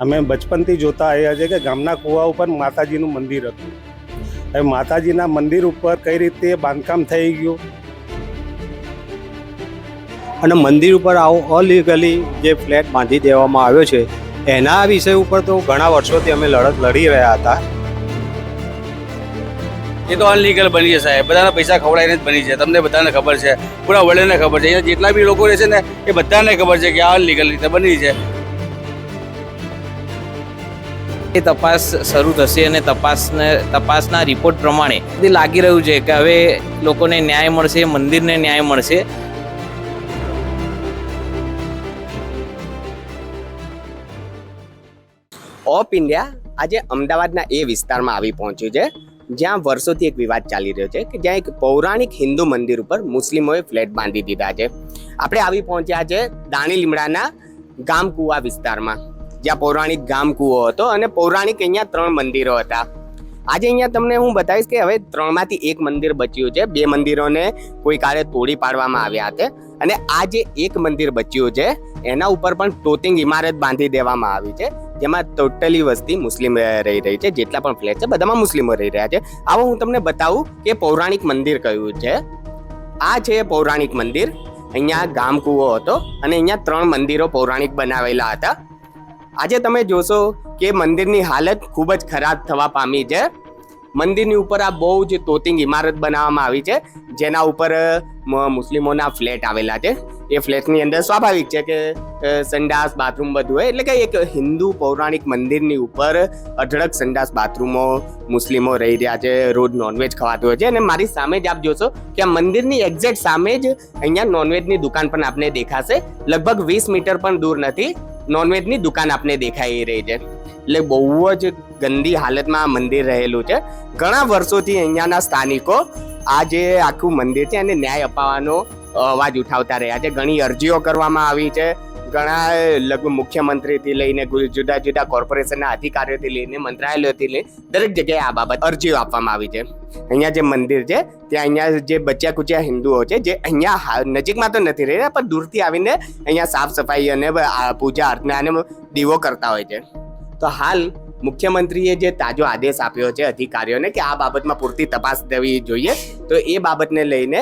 અમે બચપનથી જોતા આવ્યા છે કે ગામના કુવા ઉપર માતાજીનું મંદિર હતું. હવે માતાજીના મંદિર ઉપર કઈ રીતે બાંધકામ થઈ ગયું? અને મંદિર ઉપર આવો અલીગલી જે ફ્લેટ બાંધી દેવામાં આવ્યો છે એના વિષય ઉપર તો ઘણા વર્ષોથી અમે લડત લડી રહ્યા હતા. એ તો અનલીગલ બની છે સાહેબ. બધાના પૈસા ખવડાવીને જ બની છે. તમને બધાને ખબર છે. પૂરા વર્લ્ડને ખબર છે. અહીંયા જેટલા બી લોકો રહે છે ને એ બધાને ખબર છે કે આ અનલીગલ રીતે બની છે. એ તપાસ શરૂ થશે અને તપાસને તપાસના રિપોર્ટ પ્રમાણે તે લાગી રહ્યું છે કે હવે લોકોને ન્યાય મળશે, મંદિરને ન્યાય મળશે. ઓફ ઇન્ડિયા આજે અમદાવાદના એ વિસ્તારમાં આવી પહોંચ્યું છે, જ્યાં વર્ષોથી એક વિવાદ ચાલી રહ્યો છે કે જ્યાં એક પૌરાણિક હિન્દુ મંદિર ઉપર મુસ્લિમોએ ફ્લેટ બાંધી દીધા છે. આપણે આવી પહોંચ્યા છે દાણી લીમડાના ગામ કુવા વિસ્તારમાં. જ્યાં પૌરાણિક ગામ કૂવો હતો અને પૌરાણિક અહીંયા ત્રણ મંદિરો હતા. આજે અહીંયા તમને હું બતાવીશ કે હવે ત્રણમાંથી એક મંદિર બચ્યું છે. બે મંદિરોને કોઈ કાળે તોડી પાડવામાં આવ્યા હતા અને આ જે એક મંદિર બચ્યું છે, એના ઉપર પણ ટોટિંગ ઇમારત બાંધી દેવામાં આવી છે, જેમાં ટોટલી વસ્તી મુસ્લિમ રહી રહી છે, જેટલા પણ ફ્લેટ છે, બધામાં મુસ્લિમો રહી રહ્યા છે. આવો હું તમને બતાવું કે પૌરાણિક મંદિર કયું છે. આ છે પૌરાણિક મંદિર. અહીંયા ગામ કૂવો હતો અને અહીંયા ત્રણ મંદિરો પૌરાણિક બનાવેલા હતા. આજે તમે જોશો કે મંદિરની હાલત ખૂબ જ ખરાબ થવા પામી છે. મંદિરની ઉપર આ બહુ જ તોતિંગ ઇમારત બનાવવામાં આવી છે, જેના ઉપર મુસ્લિમોના ફ્લેટ આવેલા છે. એ ફ્લેટની અંદર સ્વાભાવિક છે કે સંડાસ, બાથરૂમ બધું હોય, એટલે કે એક હિન્દુ પૌરાણિક મંદિરની ઉપર અઢળક સંડાસ, બાથરૂમો મુસ્લિમો રહી રહ્યા છે, રોજ નોનવેજ ખવાતું હોય છે. અને મારી સામે જ આપ જોશો કે આ મંદિરની એક્ઝેક્ટ સામે જ અહીંયા નોનવેજની દુકાન પણ આપને દેખાશે. લગભગ વીસ મીટર પણ દૂર નથી. નોનવેજની દુકાન આપને દેખાઈ રહી છે. એટલે બહુ જ ગંદી હાલતમાં આ મંદિર રહેલું છે. ઘણા વર્ષોથી અહીંયાના સ્થાનિકો આ જે આખું મંદિર છે એને ન્યાય અપાવવાનો અવાજ ઉઠાવતા રહ્યા છે. ઘણી અરજીઓ કરવામાં આવી છે. ઘણા લગભગ મુખ્યમંત્રીથી લઈને જુદા જુદા કોર્પોરેશનના અધિકારીઓથી લઈને મંત્રાલયોથી લઈને દરેક જગ્યાએ આ બાબત અરજીઓ આપવામાં આવી છે. અહીંયા જે મંદિર છે, ત્યાં અહીંયા જે બચ્યા કુચ્યા હિન્દુઓ છે, જે અહીંયા નજીકમાં તો નથી રહ્યા પણ દૂરથી આવીને અહીંયા સાફ સફાઈ અને પૂજા અર્ચના અને દીવો કરતા હોય છે. તો હાલ મુખ્યમંત્રીએ જે તાજો આદેશ આપ્યો છે અધિકારીઓને કે આ બાબતમાં પૂરતી તપાસ થવી જોઈએ, તો એ બાબતને લઈને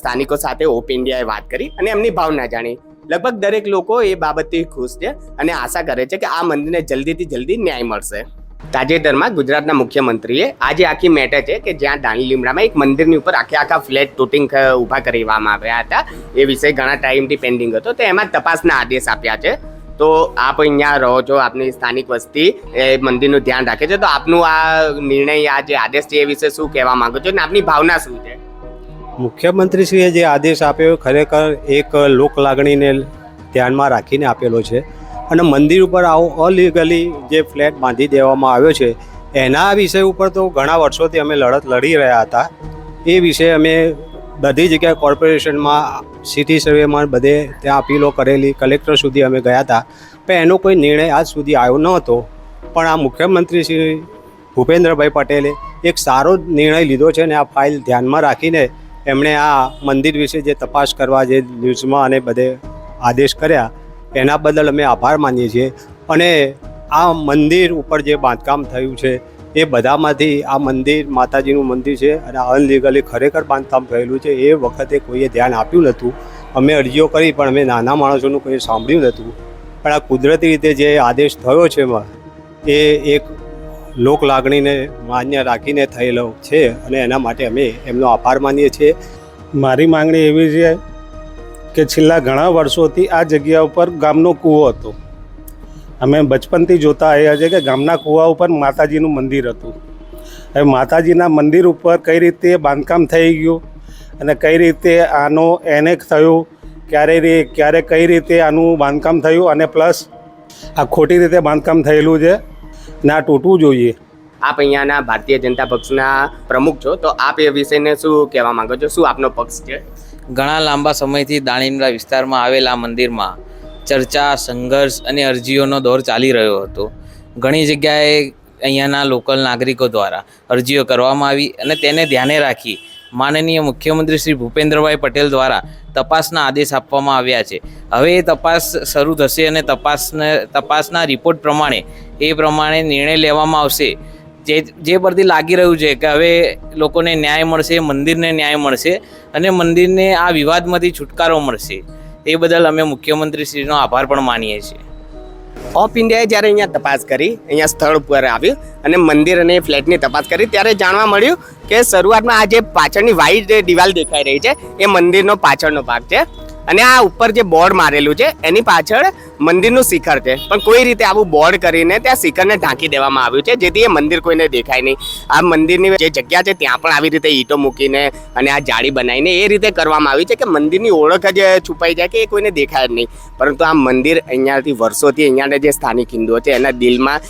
સ્થાનિકો સાથે ઓપ ઇન્ડિયાએ વાત કરી અને એમની ભાવના જાણી. લગભગ દરેક લોકો એ બાબતથી ખુશ છે અને આશા કરે છે કે આ મંદિરને જલ્દીથી જલ્દી ન્યાય મળશે. તાજેતરમાં ગુજરાતના મુખ્યમંત્રીએ આજે આખી મેટર છે કે જ્યાં દાણી લીમડામાં એક મંદિરની ઉપર આખે આખા ફ્લેટ તૂટિંગ ઊભા કરવામાં આવ્યા હતા. એ વિષય ઘણા ટાઈમથી પેન્ડિંગ હતો. તો એમાં તપાસના આદેશ આપ્યા છે. તો આપ અહીંયા રહો છો, આપની સ્થાનિક વસ્તી, એ મંદિરનું ધ્યાન રાખે છે. તો આપનું આ નિર્ણય, આ જે આદેશ છે એ વિશે શું કહેવા માંગો છો? અને આપની ભાવના શું છે? મુખ્યમંત્રીશ્રીએ જે આદેશ આપ્યો ખરેખર એક લોક લાગણીને ધ્યાનમાં રાખીને આપેલો છે અને મંદિર ઉપર આવો અલીગલી જે ફ્લેટ બાંધી દેવામાં આવ્યો છે, એના વિષય ઉપર તો ઘણા વર્ષોથી અમે લડત લડી રહ્યા હતા. એ વિશે અમે બધી જગ્યાએ કોર્પોરેશનમાં, સિટી સર્વેમાં બધે ત્યાં અપીલો કરેલી, કલેક્ટર સુધી અમે ગયા હતા. પણ એનો કોઈ નિર્ણય આજ સુધી આવ્યો ન હતો. પણ આ મુખ્યમંત્રી શ્રી ભૂપેન્દ્રભાઈ પટેલે એક સારો નિર્ણય લીધો છે અને આ ફાઇલ ધ્યાનમાં રાખીને એમણે આ મંદિર વિશે જે તપાસ કરવા, જે ન્યૂઝમાં અને બધે આદેશ કર્યા, એના બદલ અમે આભાર માનીએ છીએ. અને આ મંદિર ઉપર જે બાંધકામ થયું છે, એ બધામાંથી આ મંદિર, માતાજીનું મંદિર છે અને અનલીગલી ખરેખર બાંધકામ થયેલું છે, એ વખતે કોઈએ ધ્યાન આપ્યું નહોતું. અમે અરજીઓ કરી, પણ અમે નાના માણસોનું કોઈ સાંભળ્યું નહોતું. પણ આ કુદરતી રીતે જે આદેશ થયો છે એ એક લોક લાગણીને માન્ય રાખીને થયેલો છે અને એના માટે અમે એમનો આભાર માનીએ છીએ. મારી માંગણી એવી છે કે છેલ્લા ઘણા વર્ષોથી આ જગ્યા ઉપર ગામનો કૂવો હતો. અમે બચપનથી જોતા આવ્યા છે કે ગામના કૂવા ઉપર માતાજીનું મંદિર હતું. હવે માતાજીના મંદિર ઉપર કઈ રીતે બાંધકામ થઈ ગયું અને કઈ રીતે આનો એને થયું, ક્યારે રે, ક્યારે કઈ રીતે આનું બાંધકામ થયું અને પ્લસ આ ખોટી રીતે બાંધકામ થયેલું છે. ને તૂટવું જોઈએ. આપ અહીંયાના ભારતીય જનતા પક્ષના પ્રમુખ છો તો આપ એ વિષયને શું કહેવા માંગો છો? શું આપનો પક્ષ છે? ઘણા લાંબા સમયથી દાણીમડા વિસ્તારમાં આવેલા મંદિરમાં ચર્ચા સંઘર્ષ અને અરજીઓનો દોર ચાલી રહ્યો હતો. ઘણી જગ્યાએ અહીંયાના લોકલ નાગરિકો દ્વારા અરજીઓ કરવામાં આવી અને તેને ધ્યાને રાખી માનનીય મુખ્યમંત્રી શ્રી ભૂપેન્દ્રભાઈ પટેલ દ્વારા તપાસના આદેશ આપવામાં આવ્યા છે. હવે એ તપાસ શરૂ થશે અને તપાસને, તપાસના રિપોર્ટ પ્રમાણે, એ પ્રમાણે નિર્ણય લેવામાં આવશે. જે જે પરથી લાગી રહ્યું છે કે હવે લોકોને ન્યાય મળશે, મંદિરને ન્યાય મળશે અને મંદિરને આ વિવાદમાંથી છુટકારો મળશે. એ બદલ અમે મુખ્યમંત્રીશ્રીનો આભાર પણ માનીએ છીએ. ઓફ ઇન્ડિયાએ જ્યારે અહીંયા તપાસ કરી, અહીંયા સ્થળ ઉપર આવ્યું અને મંદિર અને ફ્લેટની તપાસ કરી, ત્યારે જાણવા મળ્યું કે શરૂઆતમાં આ જે પાછળની વાઈટ દિવાલ દેખાઈ રહી છે, એ મંદિરનો પાછળનો ભાગ છે. અને આ ઉપર જે બોર્ડ મારેલું છે, એની પાછળ મંદિરનું શિખર છે. પણ કોઈ રીતે આવું બોર્ડ કરીને ત્યાં શિખરને ઢાંકી દેવામાં આવ્યું છે, જેથી એ મંદિર કોઈને દેખાય નહીં. આ મંદિરની જે જગ્યા છે, ત્યાં પણ આવી રીતે ઈંટો મૂકીને અને આ જાળી બનાવીને એ રીતે કરવામાં આવી છે કે મંદિરની ઓળખ જ છુપાઈ જાય કે એ કોઈને દેખાય જ નહીં. પરંતુ આ મંદિર અહીંયાથી વર્ષોથી અહીંયાના જે સ્થાનિક હિન્દુઓ છે, એના દિલમાં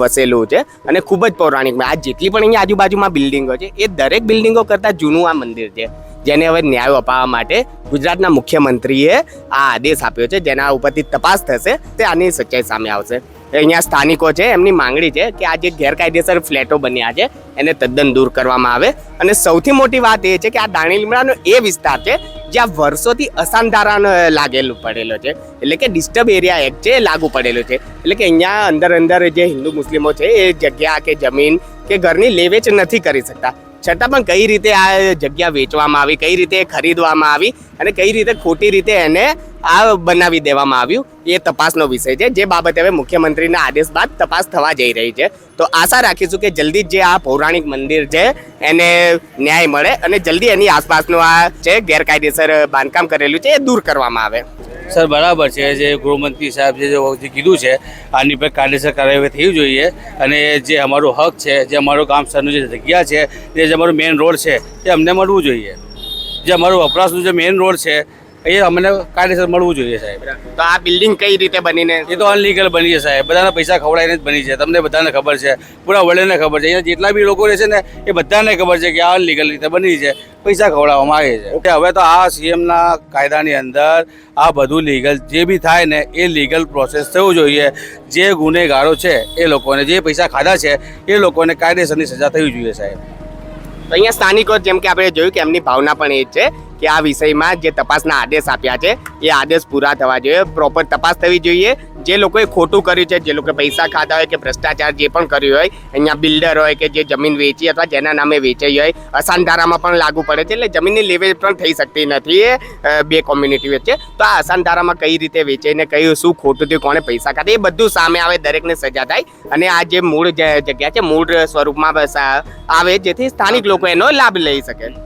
વસેલું છે અને ખૂબ જ પૌરાણિક આ જેટલી પણ અહીંયા આજુબાજુમાં બિલ્ડિંગો છે, એ દરેક બિલ્ડિંગો કરતાં જૂનું આ મંદિર છે. જેને હવે ન્યાય અપાવવા માટે ગુજરાતના મુખ્યમંત્રીએ આ આદેશ આપ્યો છે, જેના ઉપરથી તપાસ થશે, તે આની સચ્ચાઈ સામે આવશે. અહીંયા સ્થાનિકો છે, એમની માંગણી છે કે આ જે ગેરકાયદેસર ફ્લેટો બન્યા છે, એને તદ્દન દૂર કરવામાં આવે. અને સૌથી મોટી વાત એ છે કે આ દાણી લીમડાનો એ વિસ્તાર છે, જ્યાં વર્ષોથી અસાનધારાનો લાગેલું પડેલો છે. એટલે કે ડિસ્ટર્બ એરિયા એક્ટ છે લાગુ પડેલો છે. એટલે કે અહીંયા અંદર અંદર જે હિન્દુ મુસ્લિમો છે, એ જગ્યા કે જમીન કે ઘરની લેવેચ નથી કરી શકતા. છતાં પણ કઈ રીતે આ જગ્યા વેચવામાં આવી, કઈ રીતે ખરીદવામાં આવી અને કઈ રીતે ખોટી રીતે એને આ બનાવી દેવામાં આવ્યું, એ તપાસનો વિષય છે. જે બાબતે હવે મુખ્યમંત્રીના આદેશ બાદ તપાસ થવા જઈ રહી છે. તો આશા રાખીશું કે જલ્દી જે આ પૌરાણિક મંદિર છે, એને ન્યાય મળે અને જલ્દી એની આસપાસનું આ જે ગેરકાયદેસર બાંધકામ કરેલું છે, એ દૂર કરવામાં આવે. સર, બરાબર છે જે ગૃહમંત્રી સાહેબ જે વખતે કીધું છે, આની પર કાયદેસર કાર્યવાહી થવી જોઈએ અને જે અમારો હક છે, જે અમારું ગામ સરનું જે જગ્યા છે, જે અમારો મેઇન રોડ છે એ અમને મળવું જોઈએ. જે અમારો વપરાશનું જે મેઇન રોડ છે એ અમને કાયદેસર મળવું જોઈએ સાહેબ. તો આ બિલ્ડિંગ કઈ રીતે બનીને? એ તો અનલીગલ બની છે સાહેબ. બધાને પૈસા ખવડાવીને જ બની છે. તમને બધાને ખબર છે. પૂરા વર્લ્ડને ખબર છે. અહીંયા જેટલા બી લોકો રહે છે ને એ બધાને ખબર છે કે આ અનલીગલ રીતે બની છે. પૈસા ખવડાવવામાં આવે છે. હવે તો આ સીએમના કાયદાની અંદર આ બધું લીગલ જે બી થાય ને એ લીગલ પ્રોસેસ થવું જોઈએ. જે ગુનેગારો છે એ લોકોને જે પૈસા ખાધા છે એ લોકોને કાયદેસરની સજા થવી જોઈએ સાહેબ. અહીંયા સ્થાનિકો જેમ કે આપણે જોયું કે એમની ભાવના પણ એ જ છે કે આ વિષયમાં જે તપાસના આદેશ આપ્યા છે, એ આદેશ પૂરા થવા જોઈએ પ્રોપર તપાસ થવી જોઈએ. જે લોકોએ ખોટું કર્યું છે, જે લોકોએ પૈસા ખાધા હોય કે ભ્રષ્ટાચાર જે પણ કર્યું હોય, અહીંયા બિલ્ડર હોય કે જે જમીન વેચી અથવા જેના નામે વેચાઈ હોય અસાનધારામાં પણ લાગુ પડે છે, એટલે જમીનની લેવેજ પણ થઈ શકતી નથી એ બે કોમ્યુનિટી વચ્ચે. તો આ અસાનધારામાં કઈ રીતે વેચાઈને કયું, શું ખોટું થયું, કોણે પૈસા ખાધા, એ બધું સામે આવે, દરેકને સજા થાય. અને આ જે મૂળ જગ્યા છે, મૂળ સ્વરૂપમાં આવે, જેથી સ્થાનિક લોકો એનો લાભ લઈ શકે.